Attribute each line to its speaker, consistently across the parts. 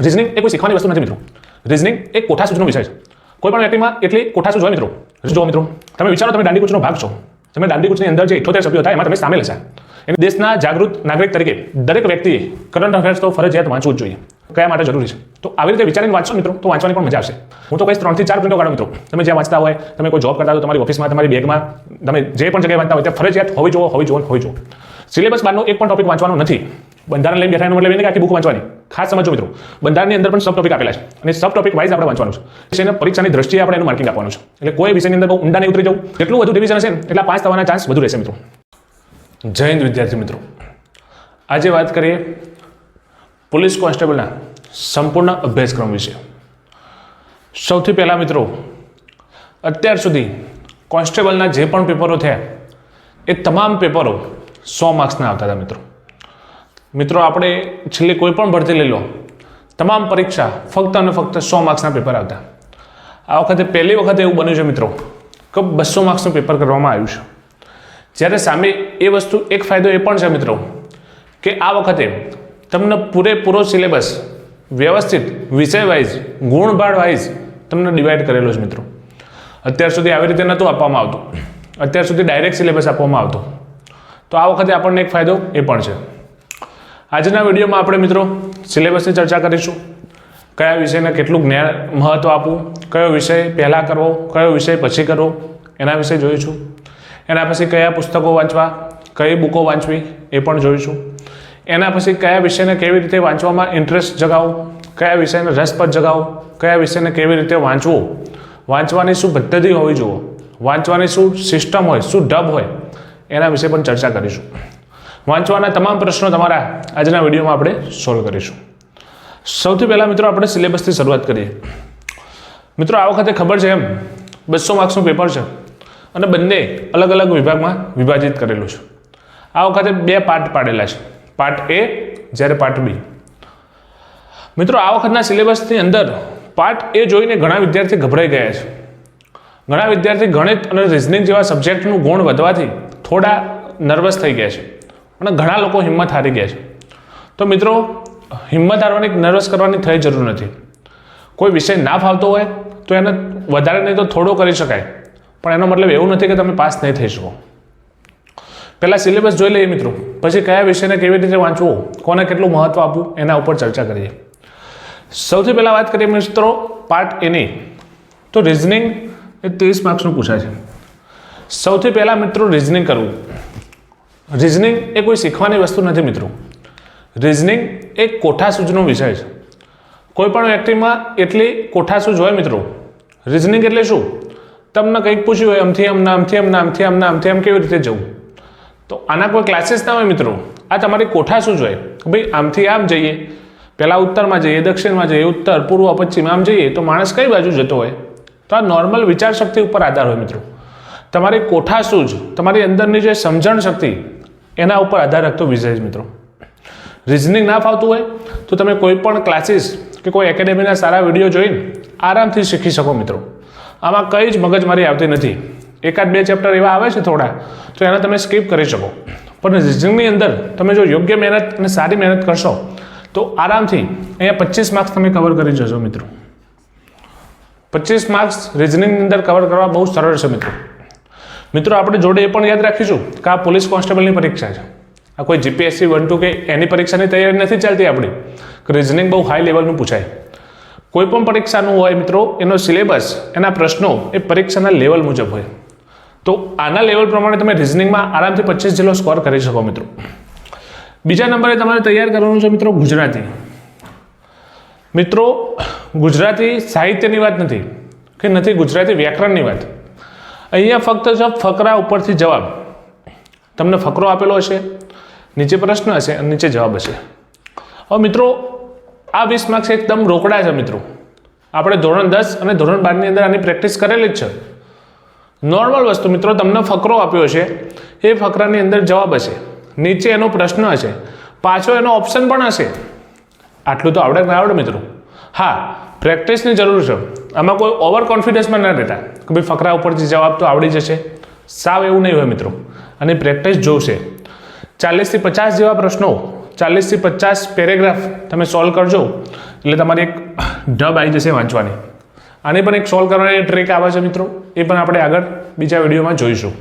Speaker 1: Reasoning એ કોઈ શીખવાની વસ્તુ નથી, મિત્રો. રિઝનિંગ કોઠા સૂચનો વિષય છે. કોઈ પણ વ્યક્તિમાં એટલી કોઠા સૂચ હોય, મિત્રો. જો, મિત્રો, તમે વિચારો, તમે દાંડી કૂચનો ભાગ છો. તમે દાંડી કૂચની અંદર જે ઇઠોતેર સભ્યો હતા, એમાં તમે સામેલ છે. એમ દેશના જાગૃત નાગરિક તરીકે દરેક વ્યક્તિએ કરંટ અફેર્સ તો ફરજિયાત વાંચવું જ જોઈએ. કયા માટે જરૂરી છે? તો આવી રીતે વિચારીને વાંચશો, મિત્રો, તો વાંચવાની પણ મજા આવશે. હું તો કહીશ, ત્રણથી ચાર પ્રિન્ટો કાઢો, મિત્રો. તમે જ્યાં વાંચતા હોય, તમે કોઈ જોબ કરતા હોય તમારી ઓફિસમાં તમારી બેગમાં તમે જે પણ જગ્યાએ વાંચતા હોય, ત્યાં ફરજિયાત હોવી જોવો હોવી જોવો હોવી જોવો સિલેબસ બારનો એક પણ ટોપિક વાંચવાનો નથી. બંધારણ લઈને બેઠા એનો મતલબ એને આખી બુક વાંચવાની. ખાસ સમજો મિત્રો. બંધારણની અંદર પણ સબ ટોપિક આપેલા છે. અને સબ ટોપિક વાઇઝ આપણે વાંચવાનું છે. એને પરીક્ષાની દ્રષ્ટિએ આપણે એનું માર્કિંગ આપવાનું છે. એટલે કોઈ વિષયની અંદર બહુ ઊંડા નહીં ઉતરી જવું. જેટલું વધુ રિવિઝન હશે એટલા પાસ થવાના ચાન્સ વધુ રહેશે મિત્રો. જય હિન્દ વિદ્યાર્થી મિત્રો. આજે વાત કરીએ પોલીસ કોન્સ્ટેબલના સંપૂર્ણ અભ્યાસક્રમ વિશે. સૌથી પહેલાં મિત્રો, અત્યાર સુધી કોન્સ્ટેબલના જે પણ પેપરો થયા, એ તમામ પેપરો સો માર્ક્સના આવતા હતા, મિત્રો. મિત્રો, આપણે છેલ્લે કોઈ પણ ભરતી લઈ લો. તમામ પરીક્ષા ફક્ત અને ફક્ત સો માર્ક્સના પેપર આવતા. આ વખતે પહેલી વખતે એવું બન્યું છે, મિત્રો, કે બસો માર્ક્સનું પેપર કરવામાં આવ્યું છે. જ્યારે સામે એ વસ્તુ એક ફાયદો એ પણ છે, મિત્રો, કે આ વખતે તમને પૂરેપૂરો સિલેબસ વ્યવસ્થિત વિષય વાઇઝ ગુણભાળ વાઇઝ તમને ડિવાઈડ કરેલો છે, મિત્રો. અત્યાર સુધી આવી રીતે નહોતું આપવામાં આવતું. અત્યાર સુધી ડાયરેક્ટ સિલેબસ આપવામાં આવતો. તો આ વખતે આપણને એક ફાયદો એ પણ છે. આજના વિડીયોમાં આપણે મિત્રો સિલેબસની ચર્ચા કરીશું. કયા વિષયને કેટલું જ્ઞાન મહત્ત્વ આપવું, કયો વિષય પહેલાં કરવો, કયો વિષય પછી કરવો, એના વિશે જોઈશું. એના પછી કયા પુસ્તકો વાંચવા, કઈ બુકો વાંચવી એ પણ જોઈશું. એના પછી કયા વિષયને કેવી રીતે વાંચવામાં ઇન્ટરેસ્ટ જગાવો, કયા વિષયને રસપદ જગાવો, કયા વિષયને કેવી રીતે વાંચવું. વાંચવાની શું પદ્ધતિ હોવી જુઓ વાંચવાની શું સિસ્ટમ હોય, શું ઢબ હોય એના વિશે પણ ચર્ચા કરીશું. વાંચવાના તમામ પ્રશ્નો તમારા આજના વિડીયોમાં આપણે સોલ્વ કરીશું. સૌથી પહેલાં મિત્રો આપણે સિલેબસથી શરૂઆત કરીએ. મિત્રો, આ વખતે ખબર છે એમ, બસો માર્ક્સનું પેપર છે અને બંને અલગ અલગ વિભાગમાં વિભાજિત કરેલું છે. આ વખતે બે પાર્ટ પાડેલા છે. પાર્ટ એ જ્યારે પાર્ટ બી મિત્રો, આ વખતના સિલેબસની અંદર પાર્ટ એ જોઈને ઘણા વિદ્યાર્થી ગભરાઈ ગયા છે. ઘણા વિદ્યાર્થી ગણિત અને રિઝનિંગ જેવા સબ્જેક્ટનું ગુણ વધવાથી થોડા નર્વસ થઈ ગયા છે અને ઘણા લોકો હિંમત હારી ગયા છે. તો મિત્રો, હિંમત હારવાની નર્વસ કરવાની થઈ જરૂર નથી. કોઈ વિષય ના ફાવતો હોય તો એને વધારે નહીં તો થોડો કરી શકાય. પણ એનો મતલબ એવું નથી કે તમે પાસ નહીં થઈ શકો. પહેલાં સિલેબસ જોઈ લઈએ મિત્રો. પછી કયા વિષયને કેવી રીતે વાંચવું, કોને કેટલું મહત્ત્વ આપવું, એના ઉપર ચર્ચા કરીએ. સૌથી પહેલાં વાત કરીએ મિત્રો પાર્ટ એની. તો રિઝનિંગ એ ત્રીસ માર્ક્સનું પૂછાય છે. સૌથી પહેલાં મિત્રો રિઝનિંગ કરવું. રિઝનિંગ એ કોઈ શીખવાની વસ્તુ નથી મિત્રો. રિઝનિંગ એ કોઠાસૂજનો વિષય છે. કોઈ પણ વ્યક્તિમાં એટલી કોઠા સૂચ હોય મિત્રો. રિઝનિંગ એટલે શું? તમને કંઈક પૂછ્યું હોય આમથી આમ આમથી આમ આમથી આમ આમથી આમ કેવી રીતે જવું? તો આના કોઈ ક્લાસીસ ના હોય મિત્રો. આ તમારી કોઠા શું જોઈએ ભાઈ, આમથી આમ જઈએ. પહેલાં ઉત્તરમાં જઈએ, દક્ષિણમાં જઈએ, ઉત્તર, પૂર્વ, પશ્ચિમ, આમ જઈએ. તો માણસ કઈ બાજુ જતો હોય? તો આ નોર્મલ વિચાર શક્તિ ઉપર આધાર હોય મિત્રો. તમારી કોઠા જ તમારી અંદરની જે સમજણ શક્તિ, એના ઉપર આધાર રાખતો વિષય છે મિત્રો. રિઝનિંગ ના ફાવતું હોય તો તમે કોઈ પણ ક્લાસીસ કે કોઈ એકેડેમીના સારા વીડિયો જોઈને આરામથી શીખી શકો મિત્રો. આમાં કંઈ જ મગજમારી આવતી નથી. એકાદ બે ચેપ્ટર એવા આવે છે થોડા, તો એને તમે સ્કીપ કરી શકો. પણ રિઝનિંગની અંદર તમે જો યોગ્ય મહેનત અને સારી મહેનત કરશો, તો આરામથી અહીંયા પચીસ માર્ક્સ તમે કવર કરી જશો મિત્રો. પચીસ માર્ક્સ રિઝનિંગની અંદર કવર કરવા બહુ સરળ છે મિત્રો. મિત્રો, આપણે જોડે એ પણ યાદ રાખીશું કે આ પોલીસ કોન્સ્ટેબલની પરીક્ષા છે. આ કોઈ જીપીએસસી વન ટુ કે એની પરીક્ષાની તૈયારી નથી ચાલતી આપણી. કે રિઝનિંગ બહુ હાઈ લેવલનું પૂછાય. કોઈ પણ પરીક્ષાનું હોય મિત્રો, એનો સિલેબસ એના પ્રશ્નો એ પરીક્ષાના લેવલ મુજબ હોય. તો આના લેવલ પ્રમાણે તમે રિઝનિંગમાં આરામથી પચીસ જેટલો સ્કોર કરી શકો મિત્રો. બીજા નંબરે તમારે તૈયાર કરવાનું છે મિત્રો ગુજરાતી. મિત્રો, ગુજરાતી સાહિત્યની વાત નથી, કે નથી ગુજરાતી, વ્યાકરણની વાત. અહીંયા ફક્ત જો ફકરા ઉપરથી જવાબ. તમને ફકરો આપેલો હશે, નીચે પ્રશ્ન હશે અને નીચે જવાબ હશે. હવે મિત્રો, આ વીસ માર્ક્સ એકદમ રોકડા છે મિત્રો. આપણે ધોરણ દસ અને ધોરણ બારની અંદર આની પ્રેક્ટિસ કરેલી જ છે. નોર્મલ વસ્તુ મિત્રો, તમને ફકરો આપ્યો છે એ ફકરાની અંદર જવાબ હશે. નીચે એનો પ્રશ્ન હશે, પાછો એનો ઓપ્શન પણ હશે. આટલું તો આવડે ના આવડે મિત્રો. હા પ્રેક્ટિસની જરૂર છે. આમાં કોઈ ઓવર કોન્ફિડન્સમાં ના રહેતા કે ભાઈ ફકરા ઉપરથી જવાબ તો આવડી જશે. સાવ એવું નહીં હોય મિત્રો. અને પ્રેક્ટિસ જોશે. ચાલીસથી પચાસ જેવા પ્રશ્નો, ચાલીસથી પચાસ પેરેગ્રાફ તમે સોલ્વ કરજો. એટલે તમારી એક ઢબ આવી જશે વાંચવાની. આની પણ એક સોલ્વ કરવાની ટ્રેક આવે છે મિત્રો. એ પણ આપણે આગળ બીજા વિડીયોમાં જોઈશું.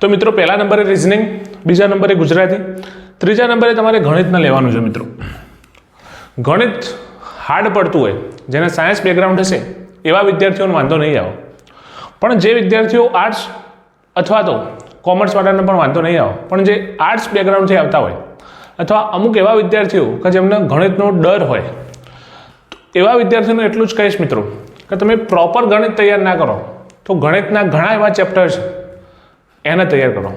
Speaker 1: તો મિત્રો, પહેલા નંબરે રિઝનિંગ બીજા નંબરે ગુજરાતી, ત્રીજા નંબરે તમારે ગણિતના લેવાનું છે મિત્રો. ગણિત હાર્ડ પડતું હોય, જેને સાયન્સ બેકગ્રાઉન્ડ હશે, એવા વિદ્યાર્થીઓને વાંધો નહીં આવે. પણ જે વિદ્યાર્થીઓ આર્ટ્સ અથવા તો કોમર્સવાળાને પણ વાંધો નહીં આવે. પણ જે આર્ટ્સ બેકગ્રાઉન્ડથી આવતા હોય, અથવા અમુક એવા વિદ્યાર્થીઓ કે જેમને ગણિતનો ડર હોય, એવા વિદ્યાર્થીઓને એટલું જ કહીશ મિત્રો, કે તમે પ્રોપર ગણિત તૈયાર ના કરો, તો ગણિતના ઘણા એવા ચેપ્ટર છે એને તૈયાર કરો.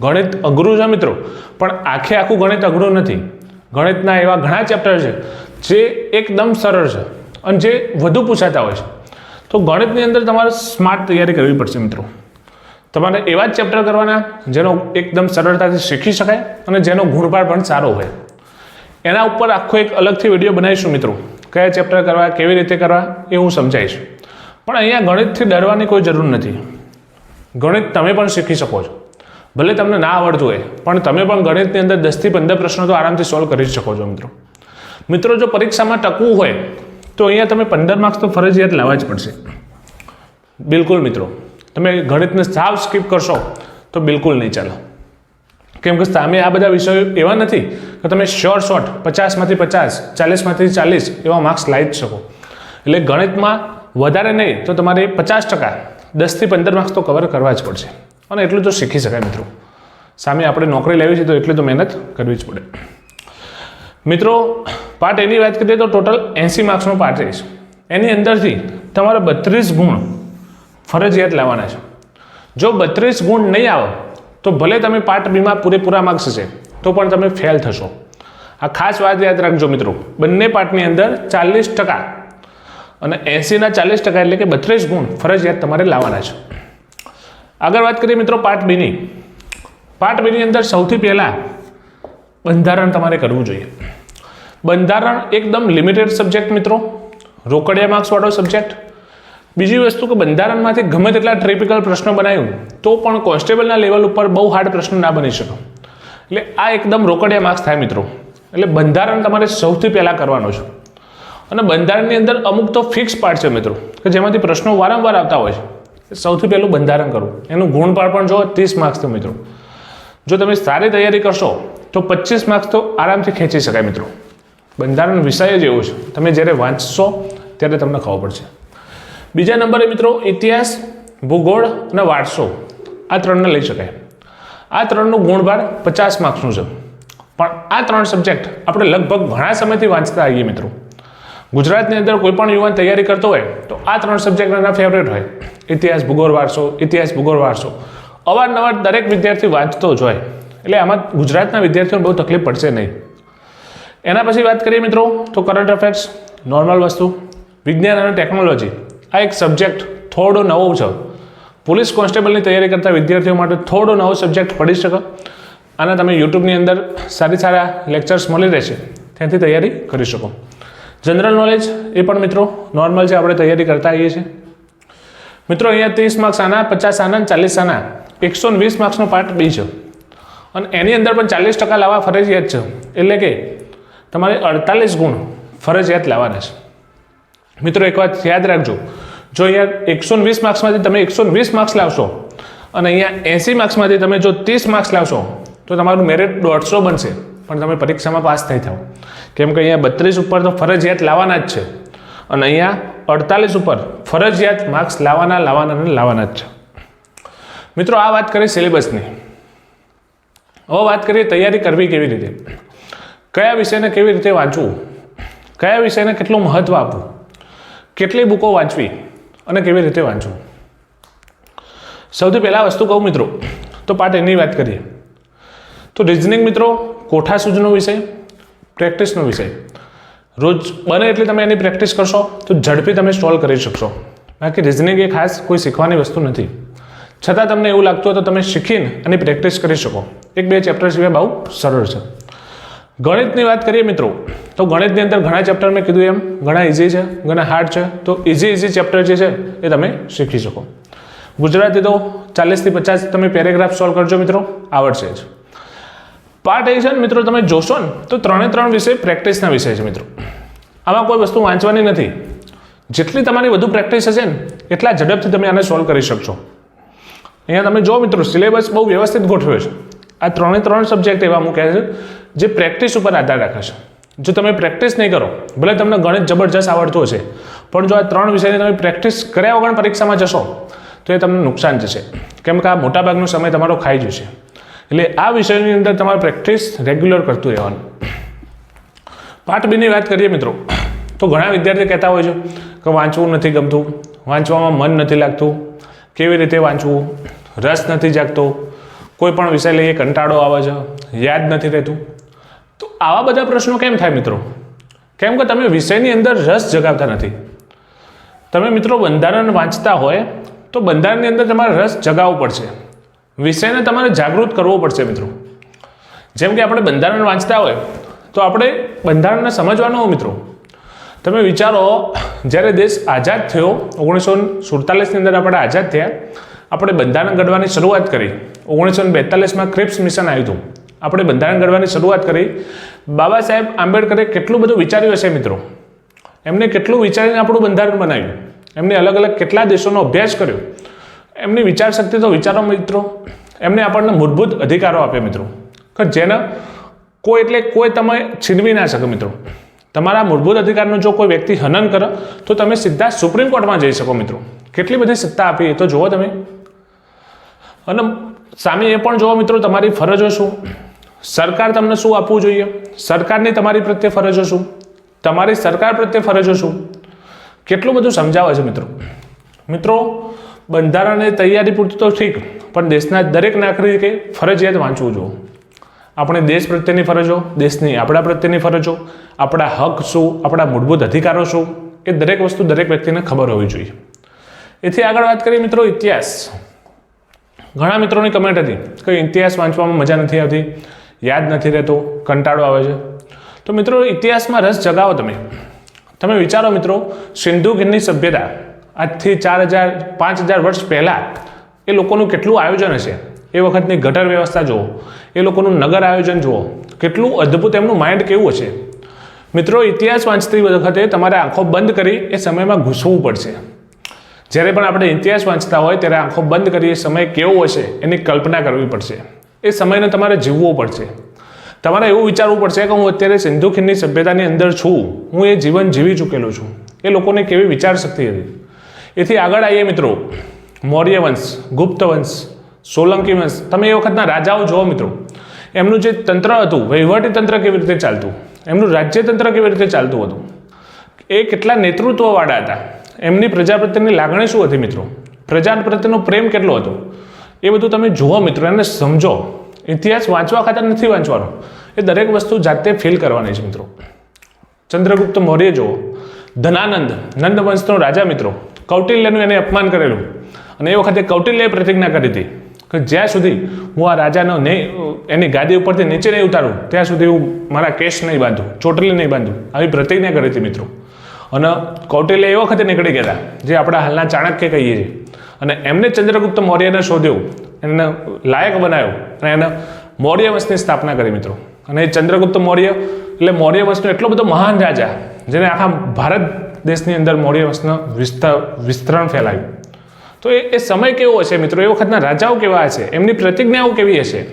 Speaker 1: ગણિત અઘરું છે મિત્રો, પણ આખે આખું ગણિત અઘરું નથી. ગણિતના એવા ઘણા ચેપ્ટર છે જે એકદમ સરળ છે અને જે વધુ પૂછાતા હોય છે. તો ગણિતની અંદર તમારે સ્માર્ટ તૈયારી કરવી પડશે મિત્રો. તમારે એવા જ ચેપ્ટર કરવાના જેનો એકદમ સરળતાથી શીખી શકાય અને જેનો ગુણપાળ પણ સારો હોય. એના ઉપર આખો એક અલગથી વીડિયો બનાવીશું મિત્રો. કયા ચેપ્ટર કરવા, કેવી રીતે કરવા એ હું સમજાવીશ. પણ અહીંયા ગણિતથી ડરવાની કોઈ જરૂર નથી. ગણિત તમે પણ શીખી શકો છો. ભલે તમને ના આવડતું હોય, પણ તમે પણ ગણિતની અંદર દસથી પંદર પ્રશ્નો તો આરામથી સોલ્વ કરી શકો છો મિત્રો. મિત્રો, જો પરીક્ષામાં ટકવું હોય, તો અહીંયા તમે પંદર માર્ક્સ તો ફરજિયાત લાવવા જ પડશે. બિલકુલ મિત્રો. તમે ગણિતને સાવ સ્કીપ કરશો, તો બિલકુલ નહીં ચાલો. કેમ કે સામે આ બધા વિષયો એવા નથી કે તમે શોર્ટ શોર્ટ પચાસમાંથી પચાસ, ચાલીસમાંથી ચાલીસ એવા માર્ક્સ લાવી જ શકો. એટલે ગણિતમાં વધારે નહીં, તો તમારે પચાસ ટકા, દસથી પંદર માર્ક્સ તો કવર કરવા જ પડશે. અને એટલું તો શીખી શકાય મિત્રો. સામે આપણે નોકરી લેવી છે, તો એટલી તો મહેનત કરવી જ પડે. મિત્રો, પાર્ટ એની વાત કરીએ તો ટોટલ એંસી માર્ક્સનો પાર્ટ રહીશ એની અંદરથી તમારે બત્રીસ ગુણ ફરજિયાત લાવવાના છે. જો બત્રીસ ગુણ નહીં આવે, તો ભલે તમે પાર્ટ બીમાં પૂરેપૂરા માર્ક્સ છે, તો પણ તમે ફેલ થશો. આ ખાસ વાત યાદ રાખજો મિત્રો, બંને પાર્ટની અંદર ચાલીસ ટકા અને એંસીના ચાલીસ ટકા એટલે કે બત્રીસ ગુણ ફરજિયાત તમારે લાવવાના છે. આગળ વાત કરીએ મિત્રો પાર્ટ બીની. પાર્ટ બીની અંદર સૌથી પહેલાં બંધારણ તમારે કરવું જોઈએ. બંધારણ એકદમ લિમિટેડ સબ્જેક્ટ મિત્રો. રોકડિયા માર્ક્સવાળો સબ્જેક્ટ બીજી વસ્તુ કે બંધારણમાંથી ગમે તેટલા ટ્રિપિકલ પ્રશ્નો બનાવ્યું, તો પણ કોન્સ્ટેબલના લેવલ ઉપર બહુ હાર્ડ પ્રશ્ન ના બની શકે. એટલે આ એકદમ રોકડિયા માર્ક્સ થાય મિત્રો. એટલે બંધારણ તમારે સૌથી પહેલાં કરવાનો છે. અને બંધારણની અંદર અમુક તો ફિક્સ પાર્ટ છે મિત્રો, કે જેમાંથી પ્રશ્નો વારંવાર આવતા હોય છે. સૌથી પહેલું બંધારણ કરવું. એનું ગુણપાળ પણ જો ત્રીસ માર્ક્સ છે મિત્રો. જો તમે સારી તૈયારી કરશો તો પચીસ માર્ક્સ તો આરામથી ખેંચી શકાય મિત્રો. બંધારણ વિષય જ એવો છે. તમે જ્યારે વાંચશો ત્યારે તમને ખબર પડશે. બીજા નંબરે મિત્રો ઇતિહાસ, ભૂગોળ અને વારસો. આ ત્રણને લઈ શકાય. આ ત્રણનું ગુણભાર પચાસ માર્ક્સનું છે. પણ આ ત્રણ સબ્જેક્ટ આપણે લગભગ ઘણા સમયથી વાંચતા આવીએ મિત્રો. ગુજરાતની અંદર કોઈ પણ યુવાન તૈયારી કરતો હોય તો આ ત્રણ સબ્જેક્ટ એના ફેવરેટ હોય. ઇતિહાસ, ભૂગોળ, વારસો, ઇતિહાસ, ભૂગોળ, વારસો. અવારનવાર દરેક વિદ્યાર્થી વાંચતો જ હોય. એટલે આમાં ગુજરાતના વિદ્યાર્થીઓને બહુ તકલીફ પડશે નહીં. એના પછી વાત કરીએ મિત્રો, તો કરંટ અફેર્સ નોર્મલ વસ્તુ, વિજ્ઞાન અને ટેકનોલોજી આ એક સબ્જેક્ટ થોડો નવો છે. પોલીસ કોન્સ્ટેબલની તૈયારી કરતા વિદ્યાર્થીઓ માટે થોડો નવો સબ્જેક્ટ પડી શકે અને તમે યુટ્યુબની અંદર સારી સારા લેક્ચર્સ મળી રહેશે. ત્યાંથી તૈયારી કરી શકો. જનરલ નોલેજ એ પણ મિત્રો નોર્મલ છે, આપણે તૈયારી કરતા આવીએ છીએ. મિત્રો અહીંયા ત્રીસ માર્ક્સ આના, પચાસ આના ચાલીસ આના. એકસો વીસ માર્ક્સનો પાર્ટ બી છે. અને એની અંદર પણ ચાલીસ ટકા લાવવા ફરજિયાત છે. એટલે કે તમારે અડતાલીસ ગુણ ફરજિયાત લાવવાના છે. મિત્રો, એક વાત યાદ રાખજો. જો અહીંયા એકસો વીસ માર્ક્સમાંથી તમે એકસો વીસ માર્ક્સ લાવશો અને અહીંયા એંસી માર્ક્સમાંથી તમે જો ત્રીસ માર્ક્સ લાવશો, તો તમારું મેરિટ દોઢસો બનશે. પણ તમે પરીક્ષામાં પાસ થઈ થાવ કેમ કે અહીંયા બત્રીસ ઉપર તો ફરજિયાત લાવવાના જ છે. અને અહીંયા અડતાલીસ ઉપર ફરજિયાત માર્ક્સ લાવવાના લાવવાના અને લાવવાના જ છે. મિત્રો, આ વાત કરી સિલેબસની. હવે વાત કરીએ તૈયારી કરવી કેવી રીતે? કયા વિષયને કેવી રીતે વાંચવું? કયા વિષયને કેટલું મહત્ત્વ આપવું? કેટલી બુકો વાંચવી અને કેવી રીતે વાંચવું? સૌથી પહેલાં વસ્તુ કહું મિત્રો, તો પાઠ એની વાત કરીએ. તો રિઝનિંગ મિત્રો કોઠા સૂજનો વિષય પ્રેક્ટિસનો વિષય. રોજ બને એટલે તમે એની પ્રેક્ટિસ કરશો, તો ઝડપી તમે સોલ્વ કરી શકશો. બાકી રિઝનિંગ એ ખાસ કોઈ શીખવાની વસ્તુ નથી. છતાં તમને એવું લાગતું હોય તો તમે શીખીને અને પ્રેક્ટિસ કરી શકો. એક બે ચેપ્ટર સિવાય બહુ સરળ છે. ગણિતની વાત કરીએ મિત્રો, તો ગણિતની અંદર ઘણા ચેપ્ટર મેં કીધું એમ. ઘણા ઇઝી છે, ઘણા હાર્ડ છે. તો ઇઝી ઇઝી ચેપ્ટર જે છે, એ તમે શીખી શકો. ગુજરાતી તો ચાલીસથી પચાસ તમે પેરેગ્રાફ સોલ્વ કરજો મિત્રો, આવડશે જ. પાર્ટ એ છે ને મિત્રો, તમે જોશો ને, તો ત્રણે ત્રણ વિષય પ્રેક્ટિસના વિષય છે મિત્રો. આમાં કોઈ વસ્તુ વાંચવાની નથી. જેટલી તમારી વધુ પ્રેક્ટિસ હશે ને, એટલા ઝડપથી તમે આને સોલ્વ કરી શકશો. અહીંયા તમે જો મિત્રો સિલેબસ બહુ વ્યવસ્થિત ગોઠવ્યો છે. આ ત્રણે ત્રણ સબ્જેક્ટ એવા મૂક્યા છે, જે પ્રેક્ટિસ ઉપર આધાર રાખે છે. જો તમે પ્રેક્ટિસ નહીં કરો, ભલે તમને ગણિત જબરજસ્ત આવડતું હશે, પણ જો આ ત્રણ વિષયની તમે પ્રેક્ટિસ કર્યા વગર પરીક્ષામાં જશો, તો એ તમને નુકસાન જશે કેમ કે આ મોટાભાગનો સમય તમારો ખાઈ જશે. એટલે આ વિષયની અંદર તમારે પ્રેક્ટિસ રેગ્યુલર કરતું રહેવાનું. પાર્ટ બીની વાત કરીએ મિત્રો, તો ઘણા વિદ્યાર્થીઓ કહેતા હોય છે કે વાંચવું નથી ગમતું, વાંચવામાં મન નથી લાગતું કેવી રીતે વાંચવું? રસ નથી જાગતો. કોઈ પણ વિષય લઈએ, કંટાળો આવે છે. યાદ નથી રહેતું. તો આવા બધા પ્રશ્નો કેમ થાય મિત્રો? કેમ કે તમે વિષયની અંદર રસ જગાવતા નથી. તમે મિત્રો બંધારણ વાંચતા હોય, તો બંધારણની અંદર તમારે રસ જગાવવો પડશે. વિષયને તમારે જાગૃત કરવો પડશે મિત્રો. જેમ કે આપણે બંધારણ વાંચતા હોય, તો આપણે બંધારણને સમજવાનું હોય મિત્રો. તમે વિચારો, જ્યારે દેશ આઝાદ થયો ઓગણીસો સુડતાલીસની અંદર આપણે આઝાદ થયા, આપણે બંધારણ ઘડવાની શરૂઆત કરી. ઓગણીસો બેતાલીસમાં ક્રિપ્સ મિશન આવ્યું હતું. આપણે બંધારણ ઘડવાની શરૂઆત કરી. બાબા સાહેબ આંબેડકરે કેટલું બધું વિચાર્યું હશે મિત્રો? એમને કેટલું વિચારીને આપણું બંધારણ બનાવ્યું? એમને અલગ અલગ કેટલા દેશોનો અભ્યાસ કર્યો? એમની વિચાર શક્તિ તો વિચારો મિત્રો. એમને આપણને મૂળભૂત અધિકારો આપ્યા મિત્રો. જેને કોઈ એટલે કોઈ તમે છીનવી ના શકે મિત્રો. તમારા મૂળભૂત અધિકારનું જો કોઈ વ્યક્તિ હનન કરે, તો તમે સીધા સુપ્રીમ કોર્ટમાં જઈ શકો મિત્રો. કેટલી બધી સત્તા આપી, એ તો જુઓ તમે. અને સામે એ પણ જુઓ મિત્રો, તમારી ફરજો શું? સરકાર તમને શું આપવું જોઈએ? સરકારની તમારી પ્રત્યે ફરજો શું? તમારી સરકાર પ્રત્યે ફરજો શું? કેટલું બધું સમજાવે છે મિત્રો. મિત્રો, બંધારણની તૈયારી પૂરતું તો ઠીક, પણ દેશના દરેક નાગરિકે ફરજિયાત વાંચવું જોઈએ. આપણે દેશ પ્રત્યેની ફરજો, દેશની આપણા પ્રત્યેની ફરજો, આપણા હક શું, આપણા મૂળભૂત અધિકારો શું, એ દરેક વસ્તુ દરેક વ્યક્તિને ખબર હોવી જોઈએ. એથી આગળ વાત કરીએ મિત્રો ઇતિહાસ. ઘણા મિત્રોની કમેન્ટ હતી કે ઇતિહાસ વાંચવામાં મજા નથી આવતી, યાદ નથી રહેતો, કંટાળો આવે છે. તો મિત્રો ઇતિહાસમાં રસ જગાવો તમે. તમે વિચારો મિત્રો, સિંધુ ગિરની સભ્યતા આજથી ચાર હજાર, પાંચ હજાર વર્ષ પહેલાં એ લોકોનું કેટલું આયોજન હશે? એ વખતની ગટર વ્યવસ્થા જુઓ. એ લોકોનું નગર આયોજન જુઓ. કેટલું અદ્ભુત એમનું માઇન્ડ કેવું હશે. મિત્રો, ઇતિહાસ વાંચતી વખતે તમારે આંખો બંધ કરી એ સમયમાં ઘૂસવું પડશે. જ્યારે પણ આપણે ઇતિહાસ વાંચતા હોય ત્યારે આંખો બંધ કરી એ સમય કેવો હશે એની કલ્પના કરવી પડશે. એ સમયને તમારે જીવવો પડશે. તમારે એવું વિચારવું પડશે કે હું અત્યારે સિંધુ ખીણની સભ્યતાની અંદર છું. હું એ જીવન જીવી ચૂકેલો છું. એ લોકોને કેવી વિચાર શક્તિ હતી. એથી આગળ આવીએ મિત્રો. મૌર્ય વંશ ગુપ્ત વંશ સોલંકી વંશ તમે એ વખતના રાજાઓ જુઓ મિત્રો. એમનું જે તંત્ર હતું, વહીવટી તંત્ર કેવી રીતે ચાલતું? એમનું રાજ્યતંત્ર કેવી રીતે ચાલતું હતું? એ કેટલા નેતૃત્વવાળા હતા? એમની પ્રજા પ્રત્યેની લાગણી શું હતી મિત્રો? પ્રજા પ્રત્યેનો પ્રેમ કેટલો હતો? એ બધું તમે જુઓ મિત્રો, એને સમજો. ઇતિહાસ વાંચવા ખાતર નથી વાંચવાનો. એ દરેક વસ્તુ જાતે ફીલ કરવાની છે મિત્રો. ચંદ્રગુપ્ત મૌર્ય જુઓ. ધનાનંદ, નંદવંશનો રાજા મિત્રો. કૌટિલ્યનું એને અપમાન કરેલું. અને એ વખતે કૌટિલ્યએ પ્રતિજ્ઞા કરી હતી. કે જ્યાં સુધી હું આ રાજાનો નહીં એની ગાદી ઉપરથી નીચે નહીં ઉતારું, ત્યાં સુધી હું મારા કેશ નહીં બાંધું, ચોટલી નહીં બાંધું. આવી પ્રતિજ્ઞા કરી હતી મિત્રો. અને કૌટિલ્ય એ વખતે નીકળી ગયા જે આપણા હાલના ચાણક્ય કહીએ છીએ. અને એમને ચંદ્રગુપ્ત મૌર્યને શોધ્યો એને લાયક બનાવ્યો અને એને મૌર્ય વંશની સ્થાપના કરી મિત્રો. અને એ ચંદ્રગુપ્ત મૌર્ય, એટલે મૌર્ય વંશનો એટલો બધો મહાન રાજા, જેને આખા ભારત દેશની અંદર મૌર્ય વંશનો વિસ્તાર વિસ્તરણ ફેલાયું. તો એ સમય કેવો હશે મિત્રો? એ વખતના રાજાઓ કેવા હશે? એમની પ્રતિજ્ઞાઓ કેવી હશે?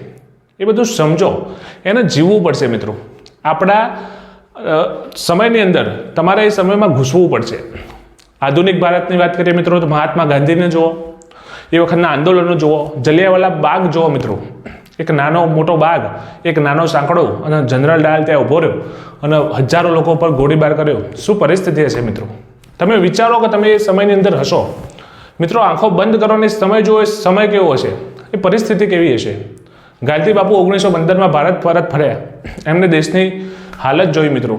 Speaker 1: એ બધું સમજો. એને જીવવું પડશે મિત્રો. આપણા સમયની અંદર તમારે એ સમયમાં ઘૂસવું પડશે. આધુનિક ભારતની વાત કરીએ મિત્રો, તો મહાત્મા ગાંધીને જુઓ. એ વખતના આંદોલનો જુઓ. જલિયાવાલા બાગ જુઓ મિત્રો. એક નાનો, મોટો બાગ, એક નાનો સાંકડો અને જનરલ ડાયલ ત્યાં ઊભો રહ્યો અને હજારો લોકો પર ગોળીબાર કર્યો. શું પરિસ્થિતિ હશે મિત્રો? તમે વિચારો કે તમે એ સમયની અંદર હશો. મિત્રો, આંખો બંધ કરવાની સમય એ સમય કેવો હશે? એ પરિસ્થિતિ કેવી હશે? ગાયત્રી બાપુ ઓગણીસો પંદરમાં ભારત પરત ફર્યા. એમને દેશની હાલત જોઈ મિત્રો.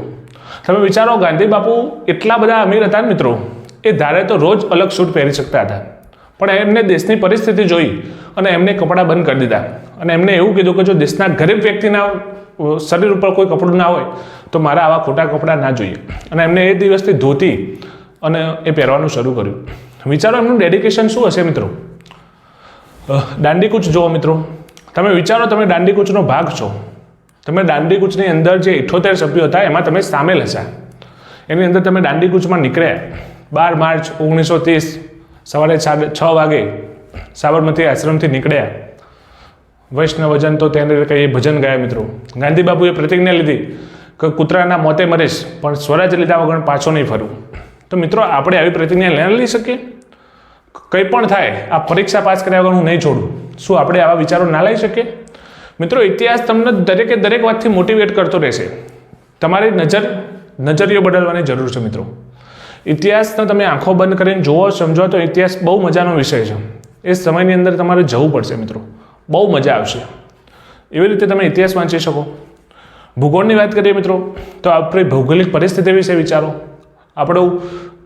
Speaker 1: તમે વિચારો ગાંધી બાપુ એટલા બધા અમીર હતા ને મિત્રો, એ ધારે તો રોજ અલગ સૂટ પહેરી શકતા હતા. પણ એમને દેશની પરિસ્થિતિ જોઈ અને એમને કપડાં બંધ કરી દીધા. અને એમને એવું કીધું કે જો દેશના ગરીબ વ્યક્તિના શરીર ઉપર કોઈ કપડું ના હોય, તો મારા આવા ખોટા કપડાં ના જોઈએ. અને એમને એ દિવસથી ધોતી અને એ પહેરવાનું શરૂ કર્યું. વિચારો એમનું ડેડિકેશન શું હશે મિત્રો? દાંડીકૂચ જુઓ મિત્રો. તમે વિચારો તમે દાંડીકૂચનો ભાગ છો. તમે દાંડીકૂચની અંદર જે ઇઠોતેર સભ્યો હતા, એમાં તમે સામેલ હશા. એની અંદર તમે દાંડીકૂચમાં નીકળ્યા. બાર માર્ચ ઓગણીસો ત્રીસ, સવારે છ વાગે સાબરમતી આશ્રમથી નીકળ્યા. વૈષ્ણવજન તો તેને કહીએ ભજન ગાયા મિત્રો. ગાંધી બાપુએ પ્રતિજ્ઞા લીધી કે કૂતરાના મોતે મરીશ, પણ સ્વરાજ લીધા વગર પાછો નહીં ફરું. તો મિત્રો, આપણે આવી પ્રતિજ્ઞા લઈ શકીએ? કંઈ પણ થાય, આ પરીક્ષા પાસ કર્યા વગર હું નહીં છોડું. શું આપણે આવા વિચારો ના લઈ શકીએ? મિત્રો, ઇતિહાસ તમને દરેકે દરેક વાતથી મોટિવેટ કરતો રહેશે. તમારી નજર નજરિયો બદલવાની જરૂર છે મિત્રો. ઇતિહાસને તમે આંખો બંધ કરીને જુઓ, સમજો તો ઇતિહાસ બહુ મજાનો વિષય છે. એ સમયની અંદર તમારે જવું પડશે મિત્રો. બહુ મજા આવશે. એવી રીતે તમે ઇતિહાસ વાંચી શકો. ભૂગોળની વાત કરીએ મિત્રો, તો આપણી ભૌગોલિક પરિસ્થિતિ વિશે વિચારો. આપણું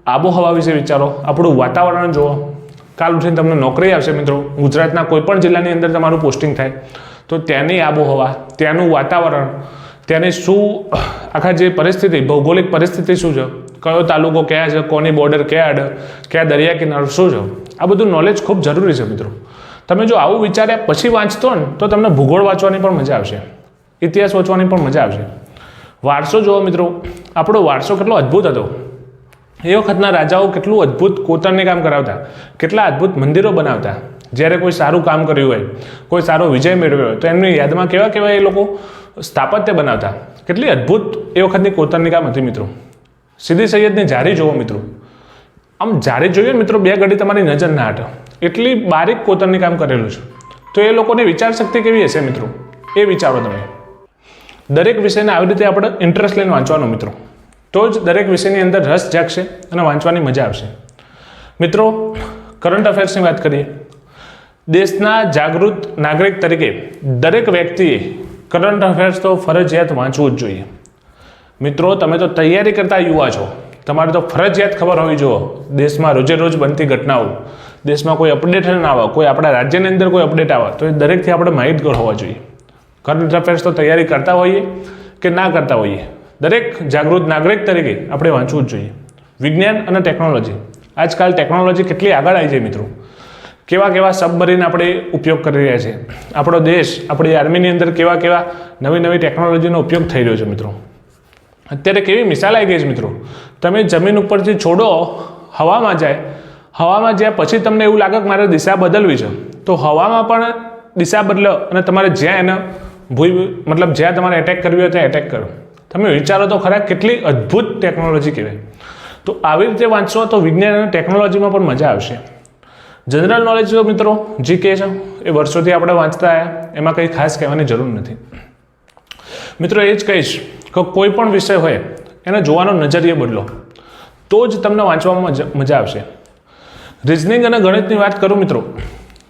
Speaker 1: આબોહવા વિશે વિચારો. આપણું વાતાવરણ જુઓ. કાલ ઉઠીને તમને નોકરી આવશે મિત્રો. ગુજરાતના કોઈ પણ જિલ્લાની અંદર તમારું પોસ્ટિંગ થાય. તો ત્યાંની આબોહવા, ત્યાંનું વાતાવરણ, ત્યાંની શું, આખા જે પરિસ્થિતિ, ભૌગોલિક પરિસ્થિતિ શું છે? કયો તાલુકો ક્યાં છે? કોની બોર્ડર ક્યાં અડ ક્યાં દરિયા કિનારો શું છે? આ બધું નોલેજ ખૂબ જરૂરી છે મિત્રો. તમે જો આવું વિચાર્યા પછી વાંચતો ને, તો તમને ભૂગોળ વાંચવાની પણ મજા આવશે. ઇતિહાસ વાંચવાની પણ મજા આવશે. વારસો જુઓ મિત્રો. આપણો વારસો કેટલો અદ્ભુત હતો. એ વખતના રાજાઓ કેટલું અદ્ભુત કોતરણી કામ કરાવતા. કેટલા અદ્ભુત મંદિરો બનાવતા. જ્યારે કોઈ સારું કામ કર્યું હોય, કોઈ સારો વિજય મેળવ્યો હોય, તો એમની યાદમાં કેવા કેવા એ લોકો સ્થાપત્ય બનાવતા. કેટલી અદ્ભુત એ વખતની કોતરની કામ હતી મિત્રો. સીધી સૈયદની જારી જોવો મિત્રો. આમ જારી જોઈએ મિત્રો, બે ઘડી તમારી નજર ના હટે. એટલી બારીક કોતરની કામ કરેલું છે. તો એ લોકોની વિચાર શક્તિ કેવી હશે મિત્રો? એ વિચારો તમે. દરેક વિષયને આવી રીતે આપણે ઇન્ટરેસ્ટ લઈને વાંચવાનો મિત્રો. તો જ દરેક વિષયની અંદર રસ જાગશે અને વાંચવાની મજા આવશે. મિત્રો કરંટ અફેર્સની વાત કરીએ. દેશના જાગૃત નાગરિક તરીકે દરેક વ્યક્તિએ કરંટ અફેર્સ તો ફરજિયાત વાંચવું જ જોઈએ. મિત્રો, તમે તો તૈયારી કરતા યુવા છો. તમારે તો ફરજિયાત ખબર હોવી જોઈએ દેશમાં રોજે રોજ બનતી ઘટનાઓ. દેશમાં કોઈ અપડેટ ના આવે, કોઈ આપણા રાજ્યની અંદર કોઈ અપડેટ આવે, તો એ દરેકથી આપણે માહિતગાર હોવા જોઈએ. કરંટ અફેર્સ તો તૈયારી કરતા હોઈએ કે ના કરતા હોઈએ? દરેક જાગૃત નાગરિક તરીકે આપણે વાંચવું જ જોઈએ. વિજ્ઞાન અને ટેકનોલોજી. આજકાલ ટેકનોલોજી કેટલી આગળ આવી છે મિત્રો. કેવા કેવા સબમરીન આપણે ઉપયોગ કરી રહ્યા છીએ આપણો દેશ, આપણી આર્મીની અંદર કેવા કેવા નવી નવી ટેકનોલોજીનો ઉપયોગ થઈ રહ્યો છે મિત્રો. અત્યારે કેવી મિસાલ આવી ગઈ છે મિત્રો. તમે જમીન ઉપરથી છોડો, હવામાં જાય. હવામાં જ્યાં પછી તમને એવું લાગે કે મારે દિશા બદલવી છે. તો હવામાં પણ દિશા બદલો અને તમારે જ્યાં એને ભૂઈ, મતલબ જ્યાં તમારે એટેક કરવી હોય ત્યાં એટેક કરો. તમે વિચારો તો ખરા કેટલી અદ્ભુત ટેકનોલોજી કહેવાય. તો આવી રીતે વાંચશો તો વિજ્ઞાન અને ટેકનોલોજીમાં પણ મજા આવશે. જનરલ નોલેજ તો મિત્રો, જી કે છે, એ વર્ષોથી આપણે વાંચતા આવ્યા એમાં કંઈ ખાસ કહેવાની જરૂર નથી. મિત્રો એ જ કહીશ કે કોઈ પણ વિષય હોય, એને જોવાનો નજરિયો બદલો. તો જ તમને વાંચવામાં મજા આવશે. રિઝનિંગ અને ગણિતની વાત કરું મિત્રો,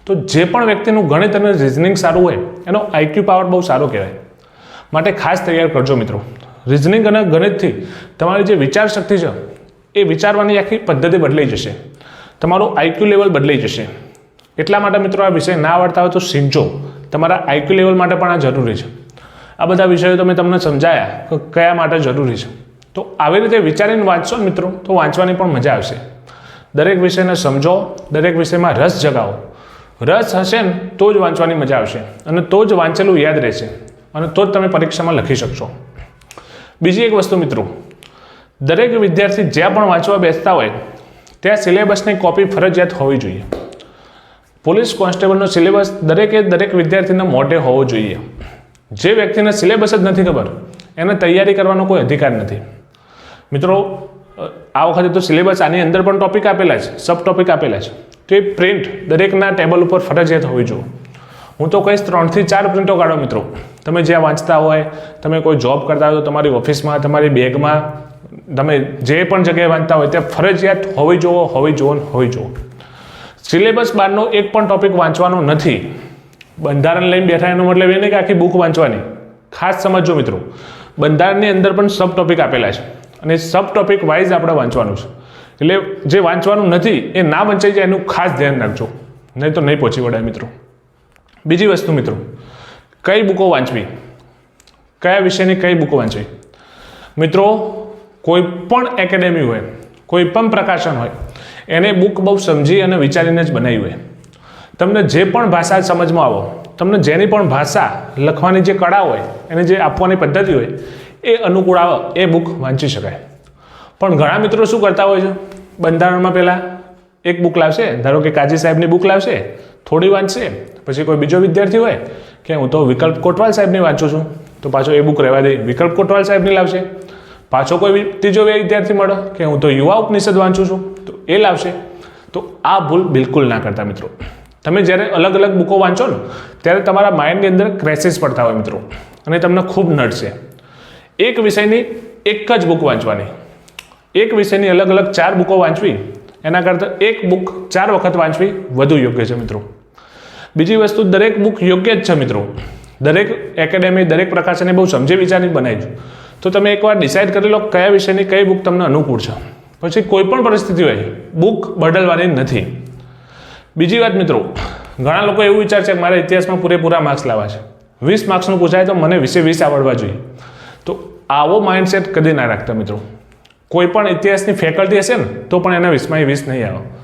Speaker 1: તો જે પણ વ્યક્તિનું ગણિત અને રિઝનિંગ સારું હોય, એનો આઈક્યુ પાવર બહુ સારો કહેવાય. માટે ખાસ તૈયાર કરજો મિત્રો. રિઝનિંગ અને ગણિતથી તમારી જે વિચાર શક્તિ છે, એ વિચારવાની આખી પદ્ધતિ બદલાઈ જશે. તમારું આઈક્યુ લેવલ બદલાઈ જશે. એટલા માટે મિત્રો આ વિષય ના આવડતા હોય તો શીખજો. તમારા આઈક્યુ લેવલ માટે પણ આ જરૂરી છે. આ બધા વિષયો તમે તમને સમજાયા કે કયા માટે જરૂરી છે. તો આવી રીતે વિચારીને વાંચશો મિત્રો, તો વાંચવાની પણ મજા આવશે. દરેક વિષયને સમજો, દરેક વિષયમાં રસ જગાવો. રસ હશે ને, તો જ વાંચવાની મજા આવશે. અને તો જ વાંચેલું યાદ રહેશે. અને તો જ તમે પરીક્ષામાં લખી શકશો. બીજી એક વસ્તુ મિત્રો, દરેક વિદ્યાર્થી જ્યાં પણ વાંચવા બેસતા હોય, ત્યાં સિલેબસની કોપી ફરજિયાત હોવી જોઈએ. પોલીસ કોન્સ્ટેબલનો સિલેબસ દરેકે દરેક વિદ્યાર્થીના મોઢે હોવો જોઈએ. જે વ્યક્તિને સિલેબસ જ નથી ખબર, એને તૈયારી કરવાનો કોઈ અધિકાર નથી. મિત્રો આ વખતે તો સિલેબસ આની અંદર પણ ટોપિક આપેલા છે સબ ટોપિક આપેલા છે. તો એ પ્રિન્ટ દરેકના ટેબલ ઉપર ફરજિયાત હોવી જોઈએ. હું તો કહીશ ત્રણથી ચાર પ્રિન્ટો કાઢો મિત્રો. તમે જ્યાં વાંચતા હોય, તમે કોઈ જોબ કરતા હોય તો તમારી ઓફિસમાં, તમારી બેગમાં, તમે જે પણ જગ્યાએ વાંચતા હોય ત્યાં ફરજિયાત હોવી જોવો, હોવી ને હોવી જોવો. સિલેબસ બહારનો એક પણ ટોપિક વાંચવાનો નથી. બંધારણ લઈને બેઠા એનો મતલબ એ નહીં કે આખી બુક વાંચવાની. ખાસ સમજો મિત્રો. બંધારણની અંદર પણ સબ ટોપિક આપેલા છે. અને સબ ટોપિક વાઇઝ આપણે વાંચવાનું છે. એટલે જે વાંચવાનું નથી, એ ના વંચાઈ જાય એનું ખાસ ધ્યાન રાખજો. નહીં તો નહીં પહોંચી વળાય મિત્રો. બીજી વસ્તુ મિત્રો, કઈ બુકો વાંચવી? કયા વિષયની કઈ બુકો વાંચવી? મિત્રો, કોઈ પણ એકેડેમી હોય, કોઈ પણ પ્રકાશન હોય, એને બુક બહુ સમજી અને વિચારીને જ બનાવી હોય. તમને જે પણ ભાષા સમજમાં આવો, તમને જેની પણ ભાષા લખવાની જે કળા હોય, એને જે આપવાની પદ્ધતિ હોય, એ અનુકૂળ આવે, એ બુક વાંચી શકાય. પણ ઘણા મિત્રો શું કરતા હોય છે? બંધારણમાં પહેલાં એક બુક લાવશે, ધારો કે કાજી સાહેબની બુક લાવશે, થોડી વાંચશે પછી કોઈ બીજો વિદ્યાર્થી હોય કે હું તો વિકલ્પ કોટવાલ સાહેબની વાંચું છું, તો પાછો એ બુક રહેવા દે. વિકલ્પ કોટવાલ સાહેબની લાવશે. પાછો કોઈ ત્રીજો વિદ્યાર્થી મળે કે હું તો યુવા ઉપનિષદ વાંચું છું, તો એ લાવશે. તો આ ભૂલ બિલકુલ ના કરતા મિત્રો. તમે જ્યારે અલગ અલગ બુકો વાંચો ને, ત્યારે તમારા માઇન્ડની અંદર ક્રેસીસ પડતા હોય મિત્રો. અને તમને ખૂબ નડશે. એક વિષયની એક જ બુક વાંચવાની. એક વિષયની અલગ અલગ ચાર બુકો વાંચવી, એના કરતાં એક બુક ચાર વખત વાંચવી વધુ યોગ્ય છે મિત્રો. બીજી વસ્તુ, દરેક બુક યોગ્ય જ છે મિત્રો. દરેક એકેડેમી દરેક પ્રકાશને બહુ સમજી વિચારી બનાવી તો તમે એકવાર ડિસાઇડ કરી લો કયા વિષયની કઈ બુક તમને અનુકૂળ છે. પછી કોઈ પણ પરિસ્થિતિ હોય બુક બદલવાની નથી. બીજી વાત મિત્રો, ઘણા લોકો એવું વિચાર છે કે મારે ઇતિહાસમાં પૂરેપૂરા માર્ક્સ લાવવા છે. વીસ માર્ક્સનું પૂછાય તો મને વીસે વીસ આવડવા જોઈએ. તો આવો માઇન્ડસેટ કદી ના રાખતા મિત્રો. કોઈ પણ ઇતિહાસની ફેકલ્ટી હશે ને, તો પણ એના વીસમાં વીસ નહીં આવે.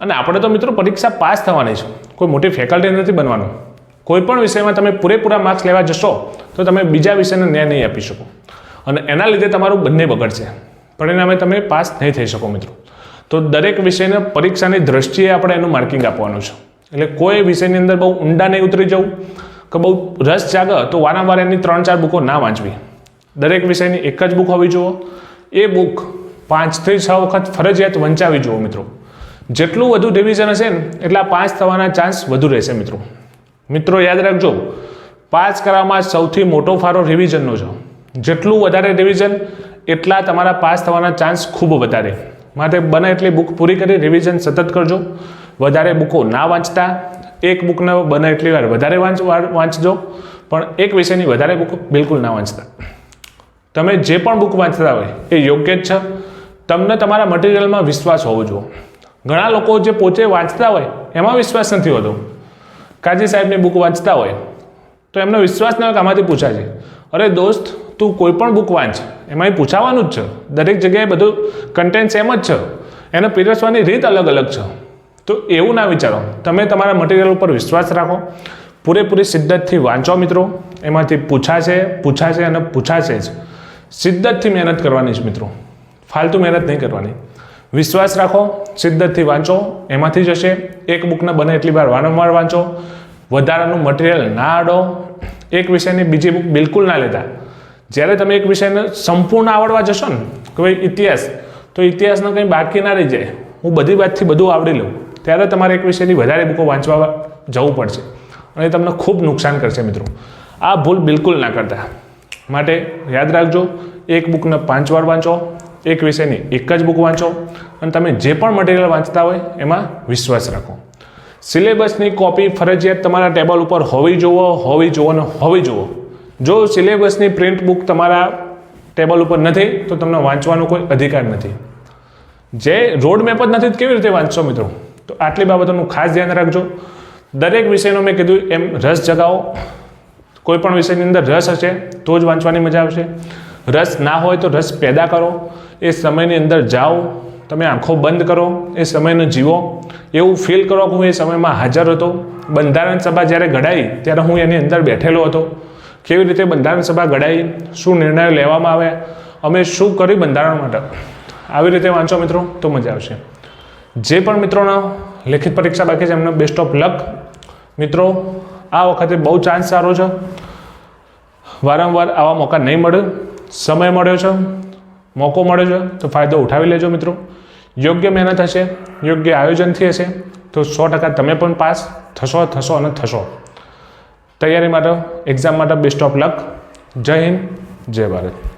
Speaker 1: અને આપણે તો મિત્રો પરીક્ષા પાસ થવાની છે. કોઈ મોટી ફેકલ્ટી નથી બનવાનું. કોઈ પણ વિષયમાં તમે પૂરેપૂરા માર્ક્સ લેવા જશો, તો તમે બીજા વિષયને ન્યાય નહીં આપી શકો. અને એના લીધે તમારું બંને બગડશે. પરિણામે તમે પાસ નહીં થઈ શકો મિત્રો. તો દરેક વિષયને પરીક્ષાની દ્રષ્ટિએ આપણે એનું માર્કિંગ આપવાનું છે. એટલે કોઈ વિષયની અંદર બહુ ઊંડા નહીં ઉતરી જવું, કે બહુ રસ જાગે, તો વારંવાર એની ત્રણ ચાર બુકો ના વાંચવી. દરેક વિષયની એક જ બુક હોવી જુઓ એ બુક પાંચથી છ વખત ફરજિયાત વંચાવી જુઓ મિત્રો. જેટલું વધુ ડિવિઝન હશે ને, એટલા પાસ થવાના ચાન્સ વધુ રહેશે મિત્રો. મિત્રો, યાદ રાખજો પાસ કરવામાં સૌથી મોટો ફાળો રિવિઝનનો છે. જેટલું વધારે રિવિઝન એટલા તમારા પાસ થવાના ચાન્સ ખૂબ વધારે. માટે બને એટલી બુક પૂરી કરી રિવિઝન સતત કરજો. વધારે બુકો ના વાંચતા, એક બુકને બને એટલી વાર વધારે વાંચ વાંચજો. પણ એક વિષયની વધારે બુક બિલકુલ ના વાંચતા. તમે જે પણ બુક વાંચતા હોય, એ યોગ્ય જ છે. તમને તમારા મટીરિયલમાં વિશ્વાસ હોવો જોઈએ. ઘણા લોકો જે પોતે વાંચતા હોય, એમાં વિશ્વાસ નથી હોતો. કાજી સાહેબની બુક વાંચતા હોય, તો એમનો વિશ્વાસ ન હોય કે આમાંથી પૂછાય છે અરે દોસ્ત, તું કોઈ પણ બુક વાંચ, એમાં પૂછાવાનું જ છે. દરેક જગ્યાએ બધું કન્ટેન્ટ સેમ જ છે. એને પીરસવાની રીત અલગ અલગ છે. તો એવું ના વિચારો. તમે તમારા મટીરિયલ ઉપર વિશ્વાસ રાખો. પૂરેપૂરી શિદ્દતથી વાંચો મિત્રો. એમાંથી પૂછાશે પૂછાશે અને પૂછાશે જ. શિદ્દતથી મહેનત કરવાની છે મિત્રો. ફાલતુ મહેનત નહીં કરવાની. વિશ્વાસ રાખો શિદ્દતથી વાંચો, એમાંથી જ હશે એક બુકને બને એટલી વાર વારંવાર વાંચો. વધારાનું મટીરિયલ ના આડો. એક વિષયની બીજી બુક બિલકુલ ના લેતા. જ્યારે તમે એક વિષયને સંપૂર્ણ આવડવા જશો ને, કે ભાઈ ઇતિહાસ, તો ઇતિહાસનો કંઈ બાકી ના રહી જાય. હું બધી વાતથી બધું આવડી લઉં. ત્યારે તમારે એક વિષયની વધારે બુકો વાંચવા જવું પડશે. અને તમને ખૂબ નુકસાન કરશે મિત્રો. આ ભૂલ બિલકુલ ના કરતા. માટે યાદ રાખજો, એક બુકને પાંચ વાર વાંચો. એક વિષયની એક જ બુક વાંચો અને તમે જે પણ મટીરિયલ વાંચતા હોય એમાં વિશ્વાસ રાખો. સિલેબસની કોપી ફરજિયાત તમારા ટેબલ ઉપર હોવી જુઓ હોવી જુઓ અને હોવી જુઓ જો સિલેબસની પ્રિન્ટ બુક તમારા ટેબલ ઉપર નથી, તો તમને વાંચવાનો કોઈ અધિકાર નથી. જે રોડ મેપ જ નથી કેવી રીતે વાંચશો મિત્રો? તો આટલી બાબતોનું ખાસ ધ્યાન રાખજો. દરેક વિષયનો મેં કીધું એમ રસ જગાવો. કોઈ પણ વિષયની અંદર રસ હશે, તો જ વાંચવાની મજા આવશે. રસ ના હોય તો રસ પેદા કરો. એ સમયની અંદર જાઓ, તમે આંખો બંધ કરો, એ સમયને જીવો. એવું ફીલ કરો કે હું એ સમયમાં હાજર હતો. બંધારણ સભા જ્યારે ઘડાઈ ત્યારે હું એની અંદર બેઠેલો હતો. કેવી રીતે બંધારણ સભા ઘડાઈ શું નિર્ણયો લેવામાં આવ્યા? અમે શું કર્યું બંધારણ માટે? આવી રીતે વાંચો મિત્રો, તો મજા આવશે. જે પણ મિત્રોના લેખિત પરીક્ષા બાકી છે, એમને બેસ્ટ ઓફ લક મિત્રો, આ વખતે બહુ ચાન્સ સારો છે. વારંવાર આવા મોકા નહીં મળે. સમય મળ્યો છે. મોકો મળે છે, તો ફાયદો ઉઠાવી લેજો મિત્રો. યોગ્ય મહેનત હશે, યોગ્ય આયોજનથી હશે, તો સો ટકા તમે પણ પાસ થશો થશો અને થશો. તૈયારી માટે એક્ઝામ માટે બેસ્ટ ઓફ લક જય હિન્દ, જય ભારત.